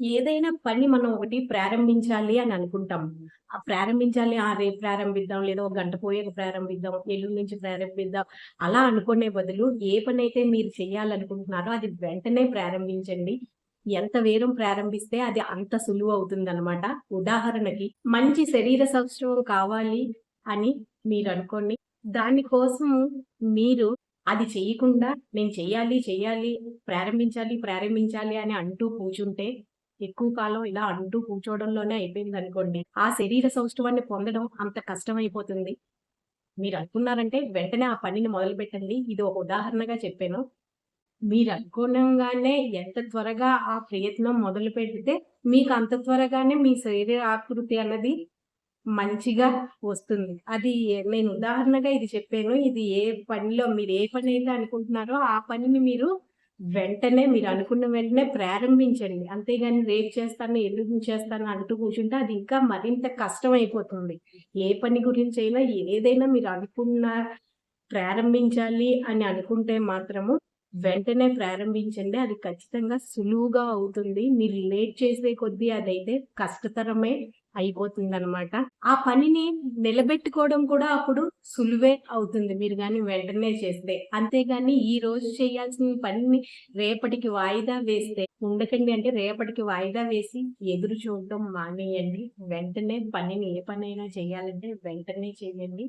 ఏదైనా పని మనం ఒకటి ప్రారంభించాలి అని అనుకుంటాం. ఆ ప్రారంభించాలి, ఆ రేపు ప్రారంభిద్దాం, లేదా ఒక గంట పోయాక ప్రారంభిద్దాం, ఎల్లుండి నుంచి ప్రారంభిద్దాం, అలా అనుకునే బదులు ఏ పని అయితే మీరు చేయాలనుకుంటున్నారో అది వెంటనే ప్రారంభించండి. ఎంత వేగం ప్రారంభిస్తే అది అంత సులువు అవుతుందనమాట ఉదాహరణకి మంచి శరీర సౌష్ఠవం కావాలి అని మీరు అనుకోండి దానికోసం మీరు అది చేయకుండా నేను చెయ్యాలి, చెయ్యాలి, ప్రారంభించాలి, ప్రారంభించాలి అని అంటూ కూర్చుంటే ఎక్కువ కాలం ఇలా అంటూ కూర్చోవడంలోనే అయిపోయింది అనుకోండి ఆ శరీర సౌష్ఠవాన్ని పొందడం అంత కష్టమైపోతుంది. మీరనుకున్నారంటే వెంటనే ఆ పనిని మొదలు పెట్టండి ఇది ఒక ఉదాహరణగా చెప్పాను. మీరు అనుకోనంగానే ఎంత త్వరగా ఆ ప్రయత్నం మొదలుపెడితే మీకు అంత త్వరగానే మీ శరీర ఆకృతి అన్నది మంచిగా వస్తుంది. అది నేను ఉదాహరణగా ఇది చెప్పాను. ఇది ఏ పనిలో మీరు ఏ పని అయితే అనుకుంటున్నారో ఆ పనిని మీరు వెంటనే మీరు అనుకున్న వెంటనే ప్రారంభించండి. అంతేగాని రేపు చేస్తాను, ఎందుకు చేస్తాను అంటూ కూర్చుంటే అది ఇంకా మరింత కష్టమైపోతుంది. ఏ పని గురించి అయినా ఏదైనా మీరు అనుకున్న ప్రారంభించాలి అని అనుకుంటే మాత్రము వెంటనే ప్రారంభించండి. అది ఖచ్చితంగా సులువుగా అవుతుంది. మీరు లేట్ చేసే కొద్దీ అదైతే కష్టతరమే అయిపోతుంది అనమాట ఆ పనిని నిలబెట్టుకోవడం కూడా అప్పుడు సులువే అవుతుంది. మీరు కానీ వెంటనే చేస్తే. అంతేగాని రోజు చేయాల్సిన పనిని రేపటికి వాయిదా వేస్తే ఉండకండి. అంటే రేపటికి వాయిదా వేసి ఎదురు చూడడం మానేయండి. వెంటనే పనిని ఏ పనైనా చేయాలంటే వెంటనే చేయండి.